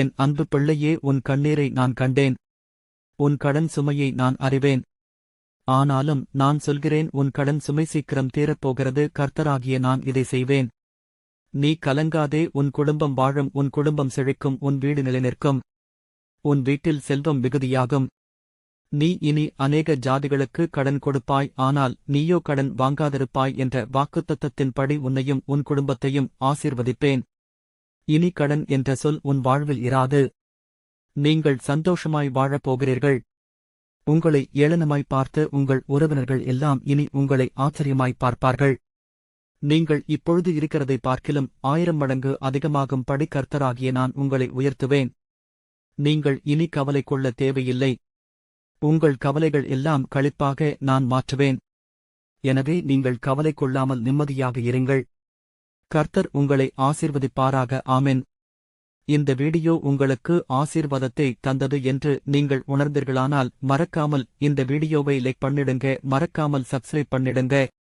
என் அன்பு பிள்ளையே உன் கண்ணீரை நான் கண்டேன். உன் கடன் சுமையை நான் அறிவேன். ஆனாலும் நான் சொல்கிறேன் உன் கடன் சுமை சீக்கிரம் தீரப்போகிறது. கர்த்தராகிய நான் இதை செய்வேன். நீ கலங்காதே உன் குடும்பம் வாழும் உன் குடும்பம் செழிக்கும் உன் வீடு நிலைநிற்கும். உன் வீட்டில் செல்வம் மிகுதியாகும். நீ இனி அநேக ஜாதிகளுக்கு கடன் கொடுப்பாய் ஆனால் நீயோ கடன் வாங்காதிருப்பாய் என்ற வாக்குத்தத்தத்தின்படி உன்னையும் உன் குடும்பத்தையும் ஆசீர்வதிப்பேன். இனி கடன் என்ற சொல் உன் வாழ்வில் இராது. நீங்கள் சந்தோஷமாய் வாழப் போகிறீர்கள். உங்களை ஏளனமாய் பார்த்து உங்கள் உறவினர்கள் எல்லாம் இனி உங்களை ஆச்சரியமாய் பார்ப்பார்கள். நீங்கள் இப்பொழுது இருக்கிறதை பார்க்கிலும் ஆயிரம் மடங்கு அதிகமாகும் படி கர்த்தராகிய நான் உங்களை உயர்த்துவேன். நீங்கள் இனி கவலை கொள்ள தேவையில்லை. உங்கள் கவலைகள் எல்லாம் களிப்பாக நான் மாற்றுவேன். எனவே நீங்கள் கவலை கொள்ளாமல் நிம்மதியாக இருங்கள். கர்த்தர் உங்களை ஆசிர்வதிப்பாராக ஆமென். இந்த வீடியோ உங்களுக்கு ஆசீர்வாதத்தை தந்தது என்று நீங்கள் உணர்ந்தீர்களானால் மறக்காமல் இந்த வீடியோவை லைக் பண்ணிடுங்க மறக்காமல் சப்ஸ்கிரைப் பண்ணிடுங்க.